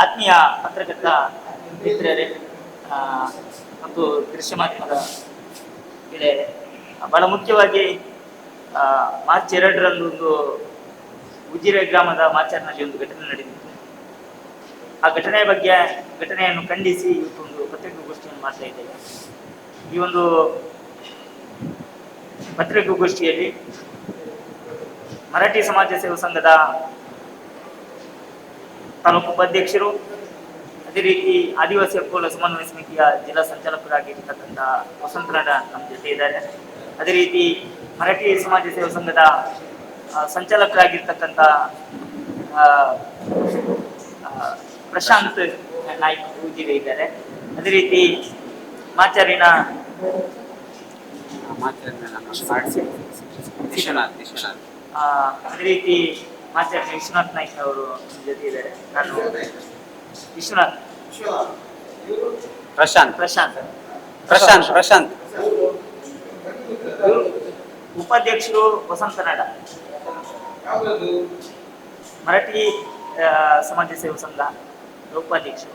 ಆತ್ಮೀಯ ಪತ್ರಕರ್ತ ಮಿತ್ರರೇ ಮತ್ತು ದೃಶ್ಯ ಮಾಧ್ಯಮದ ಗೆಳೆಯರೇ, ಬಹಳ ಮುಖ್ಯವಾಗಿ ಮಾರ್ಚ್ ಎರಡರಂದು ಒಂದು ಉಜಿರೆ ಗ್ರಾಮದ ಮಾಚಾರ್ನಲ್ಲಿ ಒಂದು ಘಟನೆ ನಡೆದಿತ್ತು ಆ ಘಟನೆಯ ಬಗ್ಗೆ, ಘಟನೆಯನ್ನು ಖಂಡಿಸಿ ಇವತ್ತು ಒಂದು ಪತ್ರಿಕಾಗೋಷ್ಠಿಯನ್ನು ಮಾಡ್ತಾ ಇದ್ದೇವೆ. ಈ ಒಂದು ಪತ್ರಿಕಾಗೋಷ್ಠಿಯಲ್ಲಿ ಮರಾಠಿ ಸಮಾಜ ಸೇವಾ ಸಂಘದ ತಾಲೂಕು ಉಪಾಧ್ಯಕ್ಷರು ಅದೇ ರೀತಿ ಆದಿವಾಸಿ ಹಕ್ಕುಗಳ ಸಮನ್ವಯ ಸಮಿತಿಯ ಜಿಲ್ಲಾ ಸಂಚಾಲಕರಾಗಿರ್ತಕ್ಕಂಥ ವಸಂತರಾಜ ನಮ್ಮ ಜೊತೆ ಇದ್ದಾರೆ. ಅದೇ ರೀತಿ ಮರಾಠಿ ಸಮಾಜ ಸೇವಾ ಸಂಘದ ಸಂಚಾಲಕರಾಗಿರ್ತಕ್ಕಂಥ ಪ್ರಶಾಂತ್ ನಾಯ್ಕ್ ಉಜಿರೆ ಇದ್ದಾರೆ. ಅದೇ ರೀತಿ ಮಾಚಾರಿನ ಅದೇ ರೀತಿ ಮಾಚಾರ್ಯ ವಿಶ್ವನಾಥ್ ನಾಯ್ಕ ಅವರು ಜೊತೆ ಇದ್ದಾರೆ. ನಾನು ವಿಶ್ವನಾಥ್. ಪ್ರಶಾಂತ್. ಪ್ರಶಾಂತ್. ಪ್ರಶಾಂತ್ ಪ್ರಶಾಂತ್. ಉಪಾಧ್ಯಕ್ಷರು ವಸಂತನಾಡ ಮರಾಠಿ ಆ, ಸಮಾಜ ಸೇವಾ ಸಂಘ ಉಪಾಧ್ಯಕ್ಷರು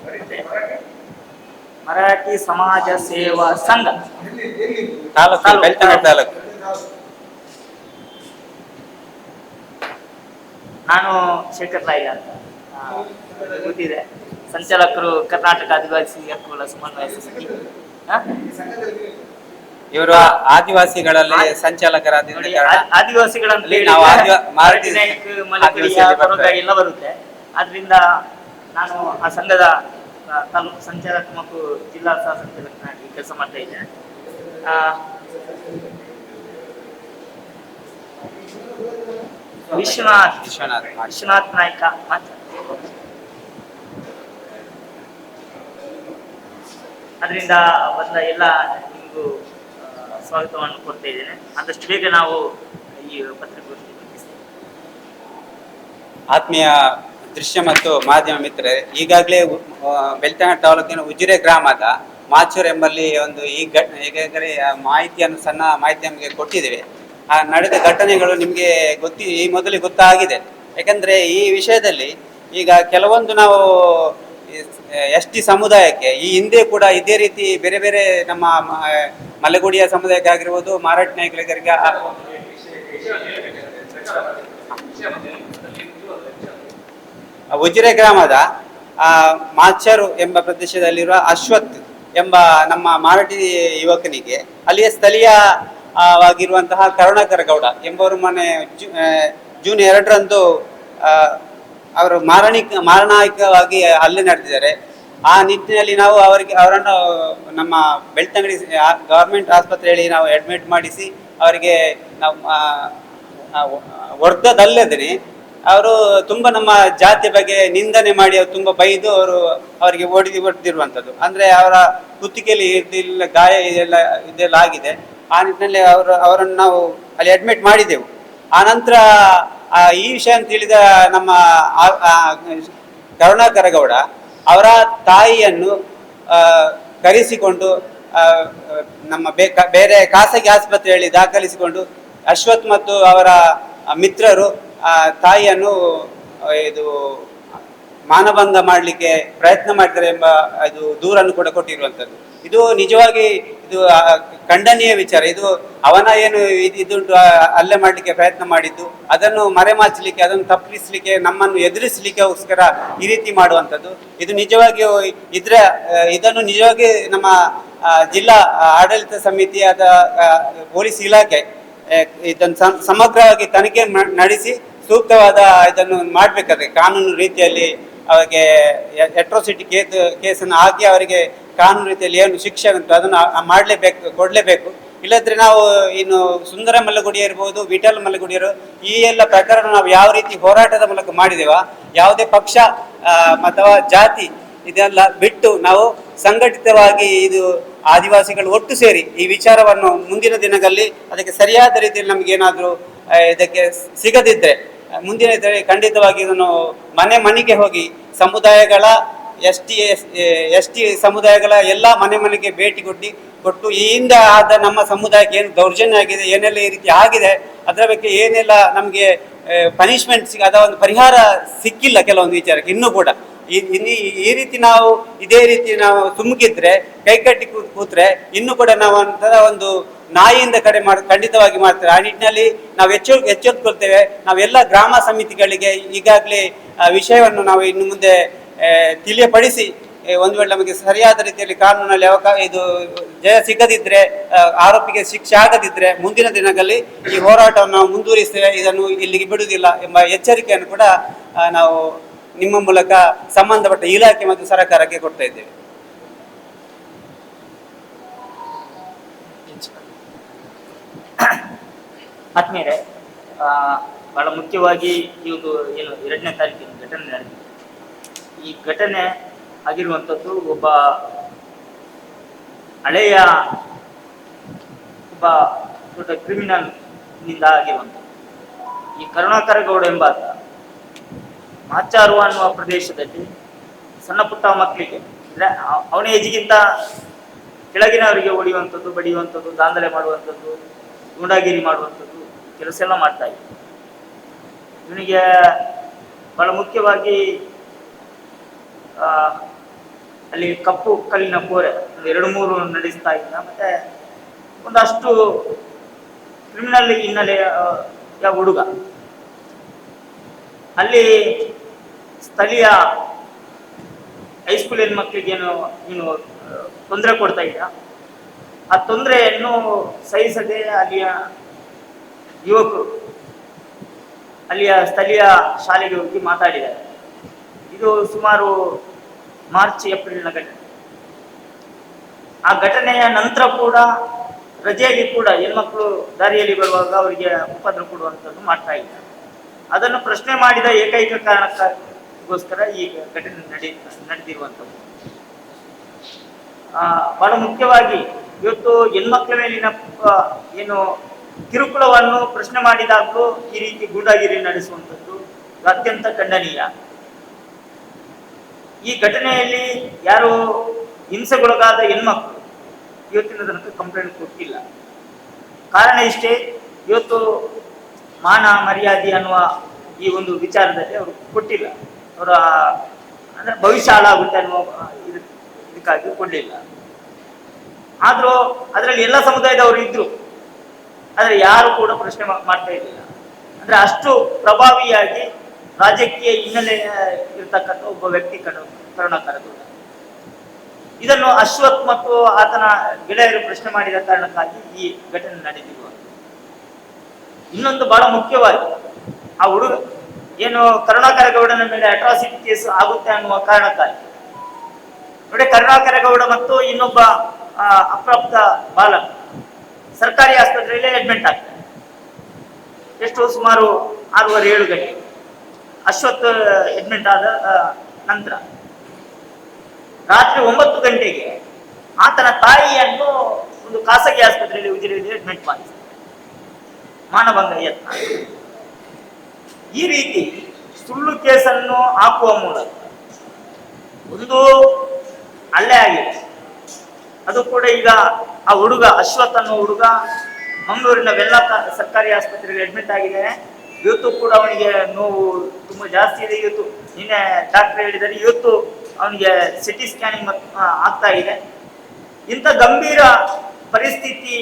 ಮರಾಠಿ ಸಮಾಜ ಸೇವಾ ಸಂಘ. ತಾಲೂಕು ತಾಲೂಕು. ನಾನು ಶೇಖರ್ ಲಾಯ್ಲ ಅಂತ. ಗೊತ್ತಿದೆ. ಸಂಚಾಲಕರು ಕರ್ನಾಟಕ ಆದಿವಾಸಿ ಹಕ್ಕುಗಳ ಸಮನ್ವಯ ಸಮಿತಿ? ಇವರು ಆದಿವಾಸಿಗಳಲ್ಲಿ ಸಂಚಾಲಕರಾದ ಆದಿವಾಸಿಗಳಲ್ಲಿ. ಎಲ್ಲ ಬರುತ್ತೆ. ಆದ್ರಿಂದ ನಾನು ಆ ಸಂಘದ ತಾಲೂಕು ಸಂಚಾಲಕ ಮತ್ತು ಜಿಲ್ಲಾ ಸಹ ಸಂಚಾಲಕನಾಗಿ ಕೆಲಸ ಮಾಡ್ತಾ ಇದ್ದೇನೆ ವಿಶ್ವನಾಥ್. ವಿಶ್ವನಾಥ್. ವಿಶ್ವನಾಥ್ ನಾಯ್ಕ. ಅದರಿಂದ ಬಂದ ಎಲ್ಲ ನಿಮಗೂ ಸ್ವಾಗತವನ್ನು ಕೊಡ್ತಾ ಇದ್ದೇನೆ. ಆದಷ್ಟು ಬೇಗ ನಾವು ಈ ಪತ್ರಿಕಾಗೋಷ್ಠಿ ಮುಗಿಸ್ತೇವೆ. ಆತ್ಮೀಯ ದೃಶ್ಯ ಮತ್ತು ಮಾಧ್ಯಮ ಮಿತ್ರರೇ ಈಗಾಗಲೇ ಬೆಳ್ತಂಗಡಿ ತಾಲೂಕಿನ ಉಜಿರೆ ಗ್ರಾಮದ ಮಾಚೂರ್ ಎಂಬಲ್ಲಿ ಒಂದು ಈ ಘಟನೆ ಈಗಾಗಲೇ ಮಾಹಿತಿಯನ್ನು ಸಣ್ಣ ಮಾಹಿತಿ ನಮಗೆ ಕೊಟ್ಟಿದ್ದೇವೆ. ಆ ನಡೆದ ಘಟನೆಗಳು ನಿಮಗೆ ಗೊತ್ತಿ, ಈ ಮೊದಲೇ ಗೊತ್ತಾಗಿದೆ. ಯಾಕಂದ್ರೆ ಈ ವಿಷಯದಲ್ಲಿ ಈಗ ಕೆಲವೊಂದು ನಾವು ಎಸ್ ಟಿ ಸಮುದಾಯಕ್ಕೆ, ಈ ಹಿಂದೆ ಕೂಡ ಇದೇ ರೀತಿ ಬೇರೆ ಬೇರೆ ನಮ್ಮ ಮಲೆಗುಡಿಯ ಸಮುದಾಯಕ್ಕೆ ಆಗಿರ್ಬೋದು, ಮಾರಾಟ ನಾಯಕರಿಗೆ ಉಜಿರೆ ಗ್ರಾಮದ ಮಾಚರು ಎಂಬ ಪ್ರದೇಶದಲ್ಲಿರುವ ಅಶ್ವತ್ ಎಂಬ ನಮ್ಮ ಮಾರಾಠಿ ಯುವಕನಿಗೆ, ಅಲ್ಲಿಯ ಸ್ಥಳೀಯ ಆ, ವಾಗಿರುವಂತಹ ಕರುಣಾಕರ ಗೌಡ ಎಂಬವರು ಮನೆ ಜೂನ್ ಎರಡರಂದು ಅವರು ಮಾರಣಿಕ ಮಾರಣಾಯಿಕವಾಗಿ ಹಲ್ಲೆ ನಡೆದಿದ್ದಾರೆ. ಆ ನಿಟ್ಟಿನಲ್ಲಿ ನಾವು ಅವರಿಗೆ ಅವರನ್ನು ನಮ್ಮ ಬೆಳ್ತಂಗಡಿ ಗವರ್ಮೆಂಟ್ ಆಸ್ಪತ್ರೆಯಲ್ಲಿ ನಾವು ಅಡ್ಮಿಟ್ ಮಾಡಿಸಿ ಅವರಿಗೆ ಆ, ವರ್ಧದಲ್ಲದೇ ಅವರು ತುಂಬಾ ನಮ್ಮ ಜಾತಿ ಬಗ್ಗೆ ನಿಂದನೆ ಮಾಡಿ ಅವ್ರು ತುಂಬಾ ಬೈದು ಅವರು ಅವರಿಗೆ ಓಡಿ ಹೊಡೆದಿರುವಂಥದ್ದು ಅಂದ್ರೆ ಅವರ ಕುತ್ತಿಗೆಯಲ್ಲಿ ಇದೆಲ್ಲ ಗಾಯ ಇದೆಲ್ಲ ಇದೆಲ್ಲ ಆಗಿದೆ. ಆ ನಿಟ್ಟಿನಲ್ಲಿ ಅವರು, ಅವರನ್ನು ನಾವು ಅಲ್ಲಿ ಅಡ್ಮಿಟ್ ಮಾಡಿದೆವು. ಆ ನಂತರ ಈ ವಿಷಯ ಅಂತ ತಿಳಿದ ನಮ್ಮ ಕರುಣಾಕರಗೌಡ ಅವರ ತಾಯಿಯನ್ನು ಕರೆಸಿಕೊಂಡು ನಮ್ಮ ಬೇರೆ ಖಾಸಗಿ ಆಸ್ಪತ್ರೆಯಲ್ಲಿ ದಾಖಲಿಸಿಕೊಂಡು, ಅಶ್ವಥ್ ಮತ್ತು ಅವರ ಮಿತ್ರರು ತಾಯಿಯನ್ನು ಇದು ಮಾನಭಂಗ ಮಾಡಲಿಕ್ಕೆ ಪ್ರಯತ್ನ ಮಾಡ್ತಾರೆ ಎಂಬ ಇದು ದೂರನ್ನು ಕೂಡ ಕೊಟ್ಟಿರುವಂಥದ್ದು. ಇದು ನಿಜವಾಗಿ ಇದು ಖಂಡನೀಯ ವಿಚಾರ. ಇದು ಅವನ ಏನು ಇದು ಇದುಂಟು ಅಲ್ಲೆ ಮಾಡಲಿಕ್ಕೆ ಪ್ರಯತ್ನ ಮಾಡಿದ್ದು, ಅದನ್ನು ಮರೆಮಾಚಲಿಕ್ಕೆ, ಅದನ್ನು ತಪ್ಪಿಸಲಿಕ್ಕೆ, ನಮ್ಮನ್ನು ಎದುರಿಸಲಿಕ್ಕೋಸ್ಕರ ಈ ರೀತಿ ಮಾಡುವಂಥದ್ದು. ಇದು ನಿಜವಾಗಿಯೂ ಇದ್ರ ಇದನ್ನು ನಿಜವಾಗಿ ನಮ್ಮ ಜಿಲ್ಲಾ ಆಡಳಿತ ಸಮಿತಿಯಾದ ಪೊಲೀಸ್ ಇಲಾಖೆ ಇದನ್ನು ಸಮ- ಸಮಗ್ರವಾಗಿ ತನಿಖೆ ನಡೆಸಿ, ಸೂಕ್ತವಾದ ಇದನ್ನು ಮಾಡಬೇಕಾದ್ರೆ, ಕಾನೂನು ರೀತಿಯಲ್ಲಿ ಅವರಿಗೆ ಎಟ್ರೋಸಿಟಿ ಕೇಸ್ ಕೇಸನ್ನು ಹಾಕಿ ಅವರಿಗೆ ಕಾನೂನು ರೀತಿಯಲ್ಲಿ ಏನು ಶಿಕ್ಷೆ ಉಂಟು, ಅದನ್ನು ಮಾಡಲೇಬೇಕು, ಕೊಡಲೇಬೇಕು. ಇಲ್ಲದ್ರೆ ನಾವು ಇನ್ನು ಸುಂದರ ಮಲ್ಲಗುಡಿ ಇರ್ಬೋದು, ವಿಠಲ್ ಮಲ್ಲಗುಡಿಯರು, ಈ ಎಲ್ಲ ಪ್ರಕರಣ ನಾವು ಯಾವ ರೀತಿ ಹೋರಾಟದ ಮೂಲಕ ಮಾಡಿದೆವಾ, ಯಾವುದೇ ಪಕ್ಷ ಅಥವಾ ಜಾತಿ ಇದೆಲ್ಲ ಬಿಟ್ಟು ನಾವು ಸಂಘಟಿತವಾಗಿ ಇದು ಆದಿವಾಸಿಗಳು ಒಟ್ಟು ಸೇರಿ ಈ ವಿಚಾರವನ್ನು ಮುಂದಿನ ದಿನಗಳಲ್ಲಿ ಅದಕ್ಕೆ ಸರಿಯಾದ ರೀತಿಯಲ್ಲಿ ನಮಗೇನಾದರೂ ಇದಕ್ಕೆ ಸಿಗದಿದ್ದರೆ ಮುಂದಿನ ದಿನ ಖಂಡಿತವಾಗಿ ಇದನ್ನು ಮನೆ ಮನೆಗೆ ಹೋಗಿ ಸಮುದಾಯಗಳ ಎಸ್ ಟಿ ಎಸ್ ಟಿ ಸಮುದಾಯಗಳ ಎಲ್ಲ ಮನೆ ಮನೆಗೆ ಭೇಟಿ ಕೊಟ್ಟು ಕೊಟ್ಟು ಈ ಹಿಂದೆ ಆದ ನಮ್ಮ ಸಮುದಾಯಕ್ಕೆ ಏನು ದೌರ್ಜನ್ಯ ಆಗಿದೆ, ಏನೆಲ್ಲ ಈ ರೀತಿ ಆಗಿದೆ, ಅದರ ಬಗ್ಗೆ ಏನೆಲ್ಲ ನಮಗೆ ಪನಿಷ್ಮೆಂಟ್ ಸಿಗ ಅದ ಒಂದು ಪರಿಹಾರ ಸಿಕ್ಕಿಲ್ಲ ಕೆಲವೊಂದು ವಿಚಾರಕ್ಕೆ, ಇನ್ನೂ ಕೂಡ. ಈ ಈ ರೀತಿ ನಾವು ಇದೇ ರೀತಿ ನಾವು ಸುಮ್ಮಗಿದ್ರೆ ಕೈಕಟ್ಟಿ ಕೂತ್ರೆ ಇನ್ನು ಕೂಡ ನಾವು ಒಂಥರ ಒಂದು ನಾಯಿಯಿಂದ ಕಡೆ ಮಾಡ ಖಂಡಿತವಾಗಿ ಮಾಡ್ತೇವೆ. ಆ ನಿಟ್ಟಿನಲ್ಲಿ ನಾವು ಹೆಚ್ಚು ಎಚ್ಚೆತ್ತುಕೊಳ್ತೇವೆ ನಾವೆಲ್ಲ ಗ್ರಾಮ ಸಮಿತಿಗಳಿಗೆ ಈಗಾಗಲೇ ವಿಷಯವನ್ನು ನಾವು ಇನ್ನು ಮುಂದೆ ತಿಳಿಯಪಡಿಸಿ ಒಂದು ವೇಳೆ ನಮಗೆ ಸರಿಯಾದ ರೀತಿಯಲ್ಲಿ ಕಾನೂನಲ್ಲಿ ಅವಕಾಶ, ಇದು ಜಯ ಸಿಗದಿದ್ರೆ ಆರೋಪಿಗೆ ಶಿಕ್ಷೆ ಆಗದಿದ್ರೆ ಮುಂದಿನ ದಿನಗಳಲ್ಲಿ ಈ ಹೋರಾಟವನ್ನು ನಾವು ಮುಂದುವರಿಸ್ತೇವೆ. ಇದನ್ನು ಇಲ್ಲಿಗೆ ಬಿಡುವುದಿಲ್ಲ ಎಂಬ ಎಚ್ಚರಿಕೆಯನ್ನು ಕೂಡ ನಾವು ನಿಮ್ಮ ಮೂಲಕ ಸಂಬಂಧಪಟ್ಟ ಇಲಾಖೆ ಮತ್ತು ಸರ್ಕಾರಕ್ಕೆ ಕೊಡ್ತಾ ಇದ್ದೇವೆ. ಬಹಳ ಮುಖ್ಯವಾಗಿ ಈ ಒಂದು ಏನು, ಎರಡನೇ ತಾರೀಕಿನ ಘಟನೆ ನಡೆದಿದೆ. ಈ ಘಟನೆ ಆಗಿರುವಂಥದ್ದು ಒಬ್ಬ ಹಳೆಯ ಒಬ್ಬ ದೊಡ್ಡ ಕ್ರಿಮಿನಲ್ನಿಂದ ಆಗಿರುವಂಥದ್ದು. ಈ ಕರುಣಾಕರ ಗೌಡ ಎಂಬಾತ ಮಾಚಾರು ಅನ್ನುವ ಪ್ರದೇಶದಲ್ಲಿ ಸಣ್ಣ ಪುಟ್ಟ ಮಕ್ಕಳಿಗೆ, ಅಂದ್ರೆ ಅವನ ಏಜಿಗಿಂತ ಕೆಳಗಿನವರಿಗೆ ಹೊಡೆಯುವಂಥದ್ದು ಬಡಿಯುವಂಥದ್ದು ದಾಂಧಲೆ ಮಾಡುವಂಥದ್ದು, ಗೂಂಡಾಗಿರಿ ಮಾಡುವಂಥದ್ದು ಕೆಲಸ ಎಲ್ಲ ಮಾಡ್ತಾ ಇದ್ದ. ಇವನಿಗೆ ಬಹಳ ಮುಖ್ಯವಾಗಿ ಅಲ್ಲಿ ಕಪ್ಪು ಕಲ್ಲಿನ ಕೋರೆ ಒಂದು ಎರಡು ಮೂರು ನಡೆಸ್ತಾ ಇದ್ದ. ಮತ್ತೆ ಒಂದಷ್ಟು ಕ್ರಿಮಿನಲ್ ಹಿನ್ನೆಲೆಯ ಹುಡುಗ. ಅಲ್ಲಿ ಸ್ಥಳೀಯ ಹೈಸ್ಕೂಲ್ ಮಕ್ಕಳಿಗೆ ಏನು ನೀನು ತೊಂದರೆ ಕೊಡ್ತಾ ಇದ್ದ ಆ ತೊಂದರೆಯನ್ನು ಸಹಿಸದೆ ಅಲ್ಲಿಯ ಯುವಕರು, ಅಲ್ಲಿಯ ಸ್ಥಳೀಯ ಶಾಲೆಗೆ ಹೋಗಿ ಮಾತಾಡಿದ್ದಾರೆ. ಇದು ಸುಮಾರು ಮಾರ್ಚ್, ಏಪ್ರಿಲ್ನ ಘಟನೆ. ಆ ಘಟನೆಯ ನಂತರ ಕೂಡ ರಜೆಯಲ್ಲಿ ಕೂಡ ಹೆಣ್ಮಕ್ಳು ದಾರಿಯಲ್ಲಿ ಬರುವಾಗ ಅವರಿಗೆ ಉಪದ್ರ ಕೊಡುವಂಥದ್ದು ಮಾಡ್ತಾ ಇದ್ದಾರೆ. ಅದನ್ನು ಪ್ರಶ್ನೆ ಮಾಡಿದ ಏಕೈಕ ಕಾರಣಕ್ಕೋಸ್ಕರ ಈ ಘಟನೆ ನಡೆ, ನಡೆದಿರುವಂಥದ್ದು. ಬಹಳ ಮುಖ್ಯವಾಗಿ ಇವತ್ತು ಹೆಣ್ಮಕ್ಳ ಮೇಲಿನ ಏನು ಕಿರುಕುಳವನ್ನು ಪ್ರಶ್ನೆ ಮಾಡಿದಾಗಲೂ ಈ ರೀತಿ ಗೂಂಡಾಗಿರಿ ನಡೆಸುವಂಥದ್ದು ಅತ್ಯಂತ ಖಂಡನೀಯ. ಈ ಘಟನೆಯಲ್ಲಿ ಯಾರು ಹಿಂಸೆಗೊಳಗಾದ ಹೆಣ್ಮಕ್ಳು, ಇವತ್ತಿನ ತನಕ ಕಂಪ್ಲೇಂಟ್ ಕೊಟ್ಟಿಲ್ಲ. ಕಾರಣ ಇಷ್ಟೇ, ಇವತ್ತು ಮಾನ ಮರ್ಯಾದೆ ಅನ್ನುವ ಈ ಒಂದು ವಿಚಾರದಲ್ಲಿ ಅವರು ಕೊಟ್ಟಿಲ್ಲ. ಅವರ, ಅಂದ್ರೆ ಭವಿಷ್ಯ ಹಾಳಾಗುತ್ತೆ ಅನ್ನೋ ಇದಕ್ಕಾಗಿ ಕೊಡಲಿಲ್ಲ ಆದ್ರೂ ಅದರಲ್ಲಿ ಎಲ್ಲ ಸಮುದಾಯದವರು ಇದ್ರು. ಆದ್ರೆ ಯಾರು ಕೂಡ ಪ್ರಶ್ನೆ ಮಾಡ್ತಾ ಇರಲಿಲ್ಲ. ಅಂದ್ರೆ ಅಷ್ಟು ಪ್ರಭಾವಿಯಾಗಿ ರಾಜಕೀಯ ಹಿನ್ನೆಲೆ ಇರ್ತಕ್ಕಂಥ ಒಬ್ಬ ವ್ಯಕ್ತಿ ಕಣ ಗೌಡ. ಇದನ್ನು ಅಶ್ವಥ್ ಮತ್ತು ಆತನ ಗೆಳೆಯರು ಪ್ರಶ್ನೆ ಮಾಡಿದ ಕಾರಣಕ್ಕಾಗಿ ಈ ಘಟನೆ ನಡೆದಿರುವ ಇನ್ನೊಂದು ಬಹಳ ಮುಖ್ಯವಾಗಿ, ಆ ಹುಡುಗ ಏನು ಕರುಣಾಕರ ಗೌಡನ ಮೇಲೆ ಅಟ್ರಾಸಿಟಿ ಕೇಸ್ ಆಗುತ್ತೆ ಅನ್ನುವ ಕಾರಣಕ್ಕಾಗಿ. ನೋಡಿ, ಕರುಣಾಕರ ಗೌಡ ಮತ್ತು ಇನ್ನೊಬ್ಬ ಅಪ್ರಾಪ್ತ ಬಾಲಕ ಸರ್ಕಾರಿ ಆಸ್ಪತ್ರೆಯಲ್ಲಿ ಅಡ್ಮಿಟ್ ಆಗ್ತಾರೆ. ಎಷ್ಟು? ಸುಮಾರು ಆರೂವರೆ ಏಳು ಗಂಟೆ. ಅಶ್ವತ್ ಅಡ್ಮಿಟ್ ಆದ ನಂತರ. ರಾತ್ರಿ ಒಂಬತ್ತು ಗಂಟೆಗೆ ಆತನ ತಾಯಿಯನ್ನು ಒಂದು ಖಾಸಗಿ ಆಸ್ಪತ್ರೆಯಲ್ಲಿ ಉಜಿರೆಯಲ್ಲಿ ಅಡ್ಮಿಟ್ ಮಾಡಿಸ್ತಾರೆ. ಮಾನಭಂಗ ಯತ್ನ. ಈ ರೀತಿ ಸುಳ್ಳು ಕೇಸನ್ನು ಹಾಕುವ ಮೂಲಕ ಒಂದು ಹಳ್ಳೆ ಆಗಿದೆ. ಅದು ಕೂಡ ಈಗ ಆ ಹುಡುಗ ಅಶ್ವಥ್ ಅನ್ನೋ ಹುಡುಗ ಮಂಗಳೂರಿನ ವೆಲ್ಲ ಸರ್ಕಾರಿ ಆಸ್ಪತ್ರೆಗೆ ಅಡ್ಮಿಟ್ ಆಗಿದ್ದಾನೆ ಇವತ್ತು ಕೂಡ ಅವನಿಗೆ ನೋವು ತುಂಬ ಜಾಸ್ತಿ ಇದೆ. ಇವತ್ತು ನಿನ್ನೆ ಡಾಕ್ಟರ್ ಹೇಳಿದರೆ ಇವತ್ತು ಅವನಿಗೆ ಸಿಟಿ ಸ್ಕ್ಯಾನಿಂಗ್ ಆಗ್ತಾ ಇದೆ. ಇಂಥ ಗಂಭೀರ ಪರಿಸ್ಥಿತಿ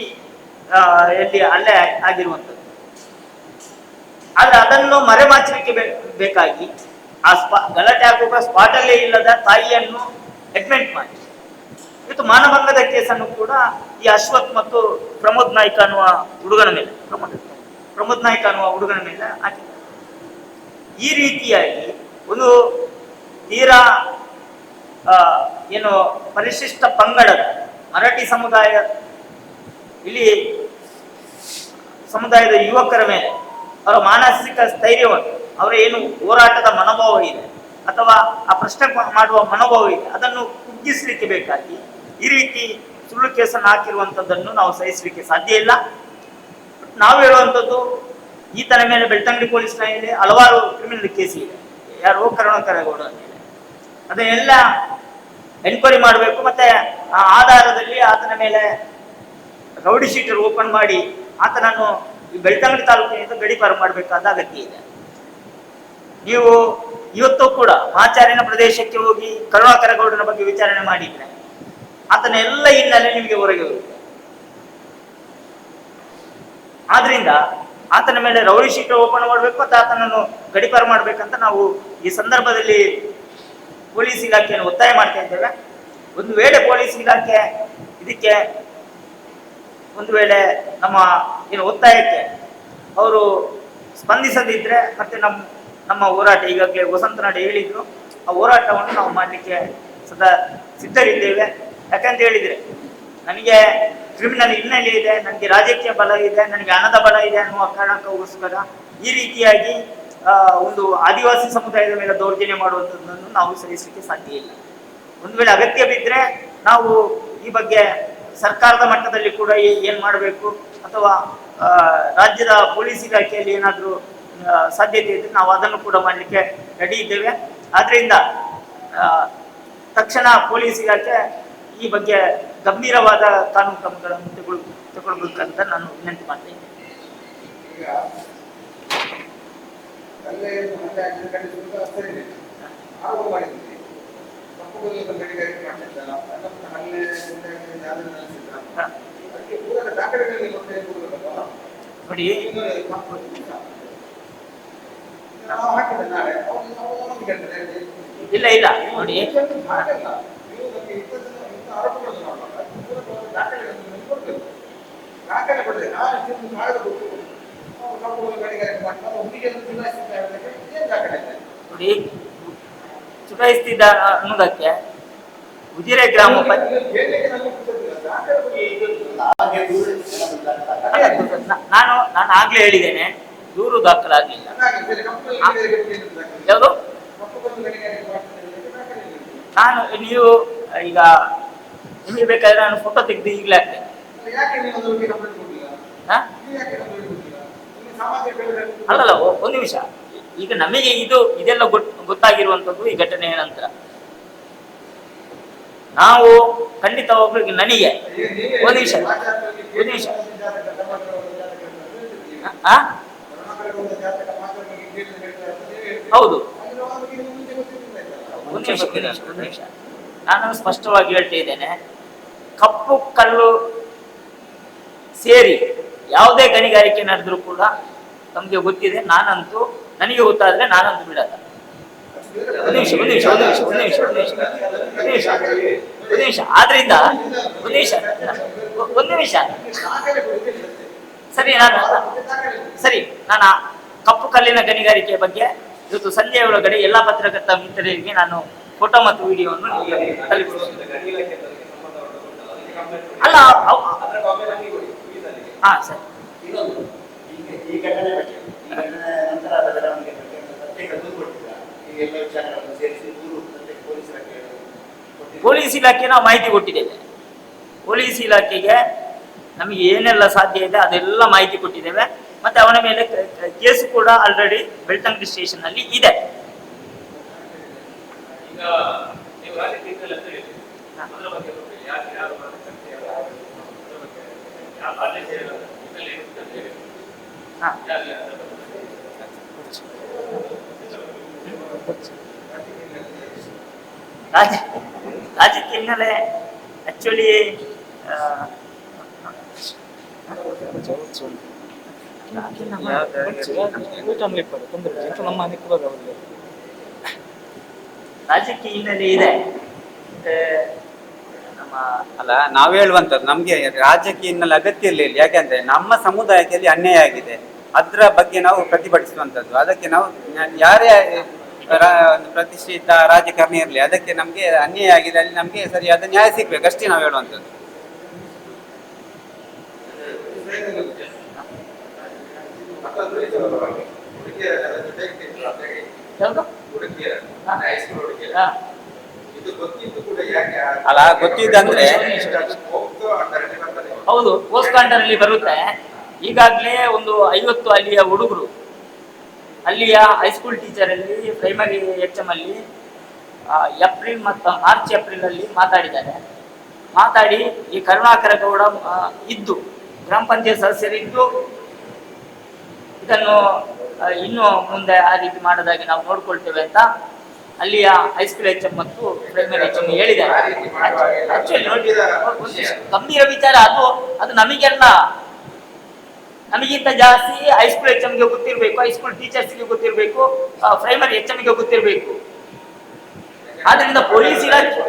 ಅಲ್ಲಿ ಅಲ್ಲೇ ಆಗಿರುವಂಥದ್ದು. ಆದ್ರೆ ಅದನ್ನು ಮರೆಮಾಚಲಿಕ್ಕೆ ಬೇಕಾಗಿ ಆ ಸ್ಪಾ, ಗಲಾಟೆ ಸ್ಪಾಟ್ ಅಲ್ಲೇ ಇಲ್ಲದ ತಾಯಿಯನ್ನು ಅಡ್ಮಿಂಟ್ ಮಾಡಿ. ಇವತ್ತು ಮಾನಭಂಗದ ಕೇಸನ್ನು ಕೂಡ ಈ ಅಶ್ವಥ್ ಮತ್ತು ಪ್ರಮೋದ್ ನಾಯ್ಕ ಅನ್ನುವ ಹುಡುಗನ ಮೇಲೆ, ಪ್ರಮೋದ್ ಪ್ರಮೋದ್ ನಾಯ್ಕ ಅನ್ನುವ ಹುಡುಗನ ಮೇಲೆ ಹಾಕಿದ್ದಾರೆ. ಈ ರೀತಿಯಾಗಿ ಒಂದು ತೀರಾ ಏನು ಪರಿಶಿಷ್ಟ ಪಂಗಡದ ಮರಾಠಿ ಸಮುದಾಯ, ಇಲ್ಲಿ ಸಮುದಾಯದ ಯುವಕರ ಮೇಲೆ ಅವರ ಮಾನಸಿಕ ಸ್ಥೈರ್ಯವನ್ನು, ಅವರ ಏನು ಹೋರಾಟದ ಮನೋಭಾವ ಇದೆ, ಅಥವಾ ಆ ಪ್ರಶ್ನೆ ಮಾಡುವ ಮನೋಭಾವ ಇದೆ, ಅದನ್ನು ಕುಗ್ಗಿಸಲಿಕ್ಕೆ ಬೇಕಾಗಿ ಈ ರೀತಿ ಸುಳ್ಳು ಕೇಸನ್ನು ಹಾಕಿರುವಂಥದ್ದನ್ನು ನಾವು ಸಹಿಸಲಿಕ್ಕೆ ಸಾಧ್ಯ ಇಲ್ಲ. ನಾವು ಹೇಳುವಂಥದ್ದು, ಈತನ ಮೇಲೆ ಬೆಳ್ತಂಗಡಿ ಪೊಲೀಸ್ ಠಾಣೆಯಲ್ಲಿ ಹಲವಾರು ಕ್ರಿಮಿನಲ್ ಕೇಸ್ ಇದೆ. ಯಾರೋ ಕರುಣಾಕರಗೌಡ ಮೇಲೆ ಅದನ್ನೆಲ್ಲ ಎನ್ಕ್ವೈರಿ ಮಾಡಬೇಕು, ಮತ್ತೆ ಆ ಆಧಾರದಲ್ಲಿ ಆತನ ಮೇಲೆ ರೌಡಿ ಶೀಟರ್ ಓಪನ್ ಮಾಡಿ ಆತನನ್ನು ಈ ಬೆಳ್ತಂಗಡಿ ತಾಲೂಕಿನಿಂದ ಗಡಿಪಾರು ಮಾಡಬೇಕಾದ ಅಗತ್ಯ ಇದೆ. ನೀವು ಇವತ್ತು ಕೂಡ ಆಚಾರ್ಯನ ಪ್ರದೇಶಕ್ಕೆ ಹೋಗಿ ಕರುಣಾಕರ ಗೌಡನ ಬಗ್ಗೆ ವಿಚಾರಣೆ ಮಾಡಿದ್ರೆ ಆತನ ಎಲ್ಲ ಹಿನ್ನೆಲೆ ನಿಮಗೆ ಹೊರಗೆ ಬರುತ್ತೆ. ಆದ್ರಿಂದ ಆತನ ಮೇಲೆ ರೌಡಿ ಶೀಟ್ ಓಪನ್ ಮಾಡಬೇಕು ಮತ್ತು ಆತನನ್ನು ಗಡಿಪಾರ ಮಾಡ್ಬೇಕಂತ ನಾವು ಈ ಸಂದರ್ಭದಲ್ಲಿ ಪೊಲೀಸ್ ಇಲಾಖೆಯನ್ನು ಒತ್ತಾಯ ಮಾಡ್ತಾ ಇದ್ದೇವೆ. ಒಂದು ವೇಳೆ ಪೊಲೀಸ್ ಇಲಾಖೆ ಇದಕ್ಕೆ ಒಂದು ವೇಳೆ ನಮ್ಮ, ಏನು ಒತ್ತಾಯಕ್ಕೆ ಅವರು ಸ್ಪಂದಿಸದಿದ್ದರೆ ಮತ್ತೆ ನಮ್ಮ ನಮ್ಮ ಹೋರಾಟ ಈಗಾಗಲೇ ವಸಂತನಾಡು ಹೇಳಿದ್ರು, ಆ ಹೋರಾಟವನ್ನು ನಾವು ಮಾಡಲಿಕ್ಕೆ ಸದಾ ಸಿದ್ಧರಿದ್ದೇವೆ. ಯಾಕಂತ ಹೇಳಿದರೆ, ನನಗೆ ಕ್ರಿಮಿನಲ್ ಹಿನ್ನೆಲೆ ಇದೆ, ನನಗೆ ರಾಜಕೀಯ ಬಲ ಇದೆ, ನನಗೆ ಹಣದ ಬಲ ಇದೆ ಅನ್ನುವ ಕಾರಣಕ್ಕೋಸ್ಕರ ಈ ರೀತಿಯಾಗಿ ಒಂದು ಆದಿವಾಸಿ ಸಮುದಾಯದ ಮೇಲೆ ದೌರ್ಜನ್ಯ ಮಾಡುವಂಥದ್ದನ್ನು ನಾವು ಸಹಿಸಲಿಕ್ಕೆ ಸಾಧ್ಯ ಇಲ್ಲ. ಒಂದು ವೇಳೆ ಅಗತ್ಯ ಬಿದ್ದರೆ ನಾವು ಈ ಬಗ್ಗೆ ಸರ್ಕಾರದ ಮಟ್ಟದಲ್ಲಿ ಕೂಡ ಏನ್ ಮಾಡಬೇಕು ಅಥವಾ ರಾಜ್ಯದ ಪೊಲೀಸ್ ಇಲಾಖೆಯಲ್ಲಿ ಏನಾದರೂ ಸಾಧ್ಯತೆ ಇದ್ರೆ ನಾವು ಅದನ್ನು ಕೂಡ ಮಾಡಲಿಕ್ಕೆ ರೆಡಿ ಇದ್ದೇವೆ. ಆದ್ರಿಂದ ತಕ್ಷಣ ಪೊಲೀಸ್ ಇಲಾಖೆ ಈ ಬಗ್ಗೆ ಗಂಭೀರವಾದ ಕಾನೂನು ಕ್ರಮಗಳನ್ನು ತಗೊಳ್, ತಗೊಳ್ಬೇಕಂತ ನಾನು ವಿನಂತಿ ಮಾಡ್ತೇನೆ ನೋಡಿ. ಇಲ್ಲ ಇಲ್ಲ. ನೋಡಿ. ನೋಡಿ. ಚುನಾಯಿಸ್ತಿದ್ದ ಅನ್ನೋದಕ್ಕೆ ಉಜಿರೆ ಗ್ರಾಮ ನಾನು ನಾನು ಆಗ್ಲೇ ಹೇಳಿದ್ದೇನೆ ದೂರು ದಾಖಲಾಗಲಿಲ್ಲ. ಯಾವುದು. ನಾನು ನೀವು ಈಗ ನಿಮಗೆ ಬೇಕಾದ್ರೆ ನಾನು ಫೋಟೋ ತೆಗೆದು ಈಗಲೇ ಸಮಾಜ ಅಲ್ಲಲ್ಲ ಒಂದು ನಿಮಿಷ ಈಗ ನಮಗೆ ಇದು, ಇದೆಲ್ಲ ಗೊತ್, ಗೊತ್ತಾಗಿರುವಂಥದ್ದು ಈ ಘಟನೆಯ ನಂತರ. ನಾವು ಖಂಡಿತವಾಗ್ಲೂ ನನಗೆ, ಒಂದು ನಿಮಿಷ ಒಂದು ನಿಮಿಷ? ಹೌದು. ಒಂದು ನಾನು ಸ್ಪಷ್ಟವಾಗಿ ಹೇಳ್ತಾ ಇದ್ದೇನೆ. ಕಪ್ಪು, ಕಲ್ಲು ಸೇರಿ ಯಾವುದೇ ಗಣಿಗಾರಿಕೆ ನಡೆದ್ರೂ ಕೂಡ ನಮಗೆ ಗೊತ್ತಿದೆ, ನಾನಂತೂ ನನಗೆ ಗೊತ್ತಾದ್ರೆ ನಾನಂತೂ ಬಿಡಲ್ಲ. ಒಂದು ನಿಮಿಷ ಒಂದು ನಿಮಿಷ ಒಂದು ನಿಮಿಷ ಒಂದು ನಿಮಿಷ ಒಂದು ನಿಮಿಷ ಒಂದು ನಿಮಿಷ ಒಂದು ನಿಮಿಷ ಆದ್ರಿಂದ ಒಂದು ನಿಮಿಷ ಒಂದು ನಿಮಿಷ. ಸರಿ, ನಾನು ಸರಿ, ನಾನು ಕಪ್ಪು ಕಲ್ಲಿನ ಗಣಿಗಾರಿಕೆ ಬಗ್ಗೆ ಇವತ್ತು ಸಂಜೆ ಒಳಗಡೆ ಎಲ್ಲ ಪತ್ರಕರ್ತ ಮಿತ್ರರಿಗೆ ನಾನು ಫೋಟೋ ಮತ್ತು ವಿಡಿಯೋವನ್ನು ನಿಮಗೆ ತಲುಪಿಸ್ತೇನೆ ಅಲ್ಲ ಹಾ ಸರಿ. ನಂತರ ಆದ ಬೆಳವಣಿಗೆ ಬಗ್ಗೆ ಪ್ರತ್ಯೇಕ ದೂರು ಈ ಎಲ್ಲ ವಿಚಾರಗಳನ್ನು ಸೇರಿಸಿ ದೂರು ಪ್ರತ್ಯೇಕ ಪೊಲೀಸರಿಗೆ ಕೊಟ್ಟಿದ್ದೀರಾ? ಪೊಲೀಸ್ ಇಲಾಖೆ ನಾವು ಮಾಹಿತಿ ಕೊಟ್ಟಿದ್ದೇವೆ. ಪೊಲೀಸ್ ಇಲಾಖೆಗೆ ನಮಗೆ ಏನೆಲ್ಲ ಸಾಧ್ಯ ಇದೆ ಅದೆಲ್ಲ ಮಾಹಿತಿ ಕೊಟ್ಟಿದ್ದೇವೆ. ಮತ್ತೆ ಅವನ ಮೇಲೆ ಕೇಸು ಕೂಡ ಆಲ್ರೆಡಿ ಬೆಳ್ತಂಗಡಿ ಸ್ಟೇಷನ್ ಅಲ್ಲಿ ಇದೆ ಹಾ. ಯಾರು ಯಾರು ಅದ್ರ ಬಗ್ಗೆ? ರಾಜ ರಾಜಕೀಯ ಹಿನ್ನೆಲೆ ಆಕ್ಚುಲಿ ರಾಜಕೀಯ ಹಿನ್ನೆಲೆ ಇದೆ. ಅಲ್ಲ, ನಾವ್ ಹೇಳುವಂತದ್ದು ನಮ್ಗೆ ರಾಜಕೀಯ ಹಿನ್ನೆಲೆ ಅಗತ್ಯ ಇಲ್ಲಿ ಯಾಕೆಂದ್ರೆ ನಮ್ಮ ಸಮುದಾಯದಲ್ಲಿ ಅನ್ಯಾಯ ಆಗಿದೆ. ಅದರ ಬಗ್ಗೆ ನಾವು ಪ್ರತಿಭಟಿಸುವಂಥದ್ದು. ಅದಕ್ಕೆ ನಾವು ಯಾರೇ ಪ್ರತಿಷ್ಠಿತ ರಾಜಕಾರಣಿ ಇರಲಿ ಅದಕ್ಕೆ ನಮಗೆ ಅನ್ಯಾಯ ಆಗಿದೆ ಅಲ್ಲಿ ನಮಗೆ ಸರಿಯಾದ ನ್ಯಾಯ ಸಿಗ್ಬೇಕು. ಅಷ್ಟೇ ನಾವು ಹೇಳುವಂಥದ್ದು. ಅಲ್ಲ, ಗೊತ್ತಿದ್ದಂದ್ರೆ- ಹೌದು ಪೋಸ್ಟ್ ಅಲ್ಲಿ ಬರುತ್ತೆ. ಈಗಾಗಲೇ ಒಂದು ಐವತ್ತು ಅಲ್ಲಿಯ ಹುಡುಗರು. ಅಲ್ಲಿಯ ಹೈಸ್ಕೂಲ್ ಟೀಚರ್ ಅಲ್ಲಿ ಪ್ರೈಮರಿ ಎಚ್ ಎಂ ಅಲ್ಲಿ ಏಪ್ರಿಲ್ ಮತ್ತು ಮಾರ್ಚ್ ಏಪ್ರಿಲ್ ಅಲ್ಲಿ ಮಾತಾಡಿದ್ದಾರೆ. ಮಾತಾಡಿ ಈ ಕರುಣಾಕರ ಗೌಡ ಇದ್ದು ಗ್ರಾಮ ಪಂಚಾಯತ್ ಸದಸ್ಯರಿದ್ದು ಇದನ್ನು ಇನ್ನೂ ಮುಂದೆ ಆ ರೀತಿ ಮಾಡೋದಾಗಿ ನಾವು ನೋಡ್ಕೊಳ್ತೇವೆ ಅಂತ ಅಲ್ಲಿಯ ಹೈಸ್ಕೂಲ್ ಎಚ್ ಎಂ ಮತ್ತು ಪ್ರೈಮರಿ ಎಚ್ ಎಂ ಹೇಳಿದ್ದಾರೆ. ಗಂಭೀರ ವಿಚಾರ ಅದು ಅದು ನಮಗೆಲ್ಲ ನಮಗಿಂತ ಜಾಸ್ತಿ ಹೈಸ್ಕೂಲ್ ಎಚ್ಗೆ ಗೊತ್ತಿರಬೇಕು ಹೈಸ್ಕೂಲ್ ಟೀಚರ್ಸ್ಗೆ ಗೊತ್ತಿರಬೇಕು ಪ್ರೈಮರಿ ಎಚ್ಗೆ ಗೊತ್ತಿರಬೇಕು. ಆದ್ರಿಂದ ಪೊಲೀಸ್ ಇಲಾಖೆ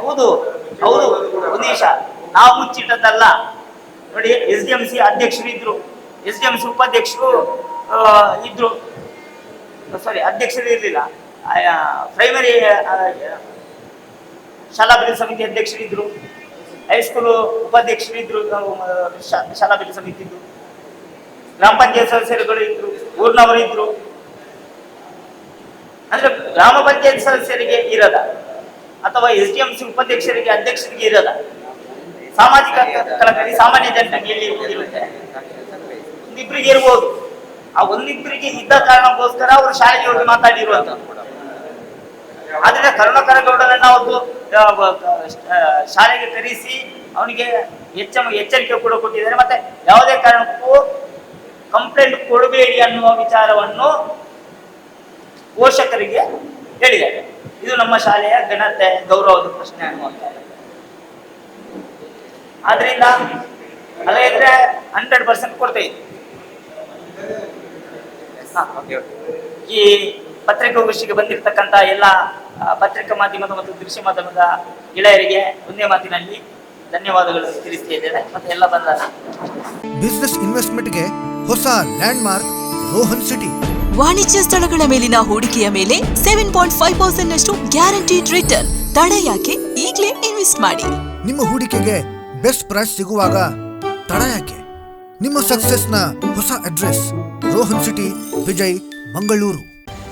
ಹೌದು ಹೌದು ನಿಮಿಷ. ನಾವು ಮುಚ್ಚಿಟ್ಟದ್ದಲ್ಲ. ನೋಡಿ ಎಸ್ ಡಿ ಎಂ ಸಿ ಅಧ್ಯಕ್ಷರು ಇದ್ರು. ಎಸ್ ಡಿ ಎಂ ಸಿ ಉಪಾಧ್ಯಕ್ಷರು ಇದ್ರು. ಸಾರಿ ಅಧ್ಯಕ್ಷರು ಇರಲಿಲ್ಲ. ಪ್ರೈಮರಿ ಶಾಲಾ ಸಮಿತಿ ಅಧ್ಯಕ್ಷರು ಇದ್ರು. ಹೈಸ್ಕೂಲ್ ಉಪಾಧ್ಯಕ್ಷರು ಇದ್ರು ಶಾಲಾ ಬೆಲೆ ಸಮಿತಿ ಇದ್ರು. ಗ್ರಾಮ ಪಂಚಾಯತ್ ಸದಸ್ಯರುಗಳು ಇದ್ರು ಊರ್ನವರು ಇದ್ರು. ಅಂದ್ರೆ ಗ್ರಾಮ ಪಂಚಾಯತ್ ಸದಸ್ಯರಿಗೆ ಇರದ ಅಥವಾ ಎಸ್ ಡಿ ಎಂ ಸಿ ಉಪಾಧ್ಯಕ್ಷರಿಗೆ ಅಧ್ಯಕ್ಷರಿಗೆ ಇರದ ಸಾಮಾಜಿಕ ಕಳಕಳಿ ಸಾಮಾನ್ಯ ಜನರಿಗೆ ಎಲ್ಲಿ ಒಂದಿಬ್ರಿಗೆ ಇರ್ಬೋದು. ಆ ಒಂದಿಬ್ರಿಗೆ ಇದ್ದ ಕಾರಣಕ್ಕೋಸ್ಕರ ಅವರು ಶಾಲೆಗೆ ಹೋಗಿ ಮಾತಾಡಿರುವಂತ ಆ, ಬ- ಆ, ಶಾಲೆಗೆ ಕರೆಸಿ ಅವನಿಗೆ ಎಚ್ಚ ಎಚ್ಚರಿಕೆ ಕೂಡ ಕೊಟ್ಟಿದ್ದಾರೆ. ಮತ್ತೆ ಯಾವುದೇ ಕಾರಣಕ್ಕೂ ಕಂಪ್ಲೇಂಟ್ ಕೊಡಬೇಡಿ ಅನ್ನುವ ವಿಚಾರವನ್ನು ಪೋಷಕರಿಗೆ ಹೇಳಿದ್ದಾರೆ. ಇದು ನಮ್ಮ ಶಾಲೆಯ ಘನತೆ, ಗೌರವದ ಪ್ರಶ್ನೆ ಅನ್ನುವಂಥದ್ದು. ಆದ್ರಿಂದ ಅಲ್ಲ ಇದ್ರೆ ಹಂಡ್ರೆಡ್ ಪರ್ಸೆಂಟ್ ಕೊಡ್ತಾ. ಈ ಪತ್ರಿಕಾಗೋಷ್ಠಿಗೆ ಬಂದಿರತಕ್ಕಂತ ಎಲ್ಲ ಪತ್ರಿಕಾ ಮಾಧ್ಯಮದ ಮತ್ತು ದೃಶ್ಯ ಮಾಧ್ಯಮದ ಗೆಳೆಯರಿಗೆ ಒಂದೇ ಮಾತಿನಲ್ಲಿ ಧನ್ಯವಾದಗಳು ತಿಳಿಸಿದ್ದೇನೆ ಮತ್ತೆ ಎಲ್ಲ ಬಂದ ಬಿಸ್ನೆಸ್ ಇನ್ವೆಸ್ಟ್ಮೆಂಟ್ಗೆ ಹೊಸ ಲ್ಯಾಂಡ್ ಮಾರ್ಕ್ ರೋಹನ್ ಸಿಟಿ ವಾಣಿಜ್ಯ ಸ್ಥಳಗಳ ಮೇಲಿನ ಹೂಡಿಕೆಯ ಮೇಲೆ ಸೆವೆನ್ ಪಾಯಿಂಟ್ ಫೈವ್ ಪರ್ಸೆಂಟ್ ನಷ್ಟು ಗ್ಯಾರಂಟಿಡ್ ರಿಟರ್ನ್ ತಡ ಯಾಕೆ? ಈಗಲೇ ಇನ್ವೆಸ್ಟ್ ಮಾಡಿ. ನಿಮ್ಮ ಹೂಡಿಕೆಗೆ ಬೆಸ್ಟ್ ಪ್ರೈಸ್ ಸಿಗುವಾಗ ತಡ ಯಾಕೆ? ನಿಮ್ಮ ಸಕ್ಸಸ್ನ ಹೊಸ ಅಡ್ರೆಸ್ ರೋಹನ್ ಸಿಟಿ ವಿಜಯ್ ಮಂಗಳೂರು